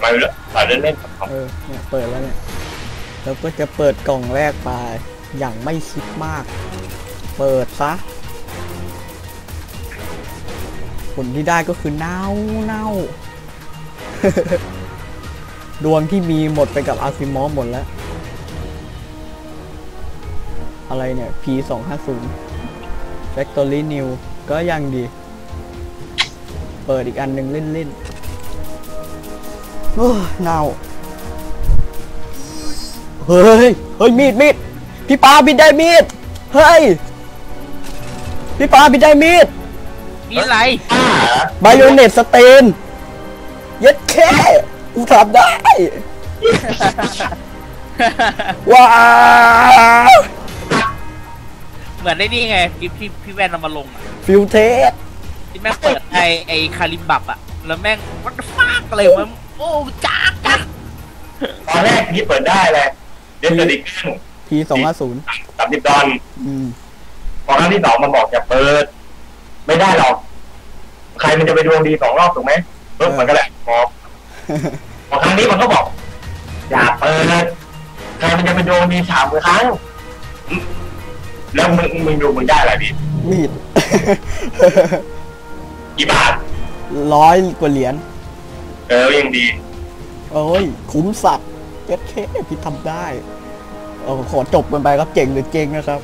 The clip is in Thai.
ไปแล้วต่อเล่นเล่นๆครับเออเนี่ยเปิดแล้วเนี่ยแล้วก็จะเปิดกล่องแรกไปอย่างไม่คิดมาก เปิดซะผลที่ได้ก็คือเน่าเน่าดวงที่มีหมดไปกับอาซิมอหมดแล้ว อะไรเนี่ย P 2 5 0 Factory New ก็ยังดี เปิดอีกอันหนึ่งเล่นๆ โอ้ยเน่าเฮ้ย เฮ้ย มีด มีด พี่ปาพี่ได้มีด เฮ้ย พี่ปาพี่ได้มีด มีอะไรอ่าไบโอเนตสเตนเย็ดแค่กูทำได้ ว้าวเหมือนได้นี่ไงพี่พี่พี่แว่นเอามาลงอะฟิลเทสที่แม่งเปิดไอไอคาริมบับอะแล้วแม่งวัดฟากอะไรวะ โอ้จ้าจ้าตอนแรกพี่เปิดได้เลยเดนเดอร์ดิเกนพีสองห้าศูนย์สามสิบดอนอืมพอครั้งที่สองมันบอกจะเปิด ไม่ได้หรอก ใครมันจะไปดวงดีสองรอบถูกไหมปึ๊บมันก็แหละพอพอครั้งนี้มันก็บอก อย่าเปิด ใครมันจะไปดวงดีสามครั้งอืมแล้วมึงมึงดูมึงได้อะไรพี่มีดกี่บาทร้อยกว่าเหรียญ เออยังดี โอ้ย คุ้มสัตว์เจ็ดแค่พี่ทำได้ เออขอจบกันไปครับเก่งหรือเก่งนะครับ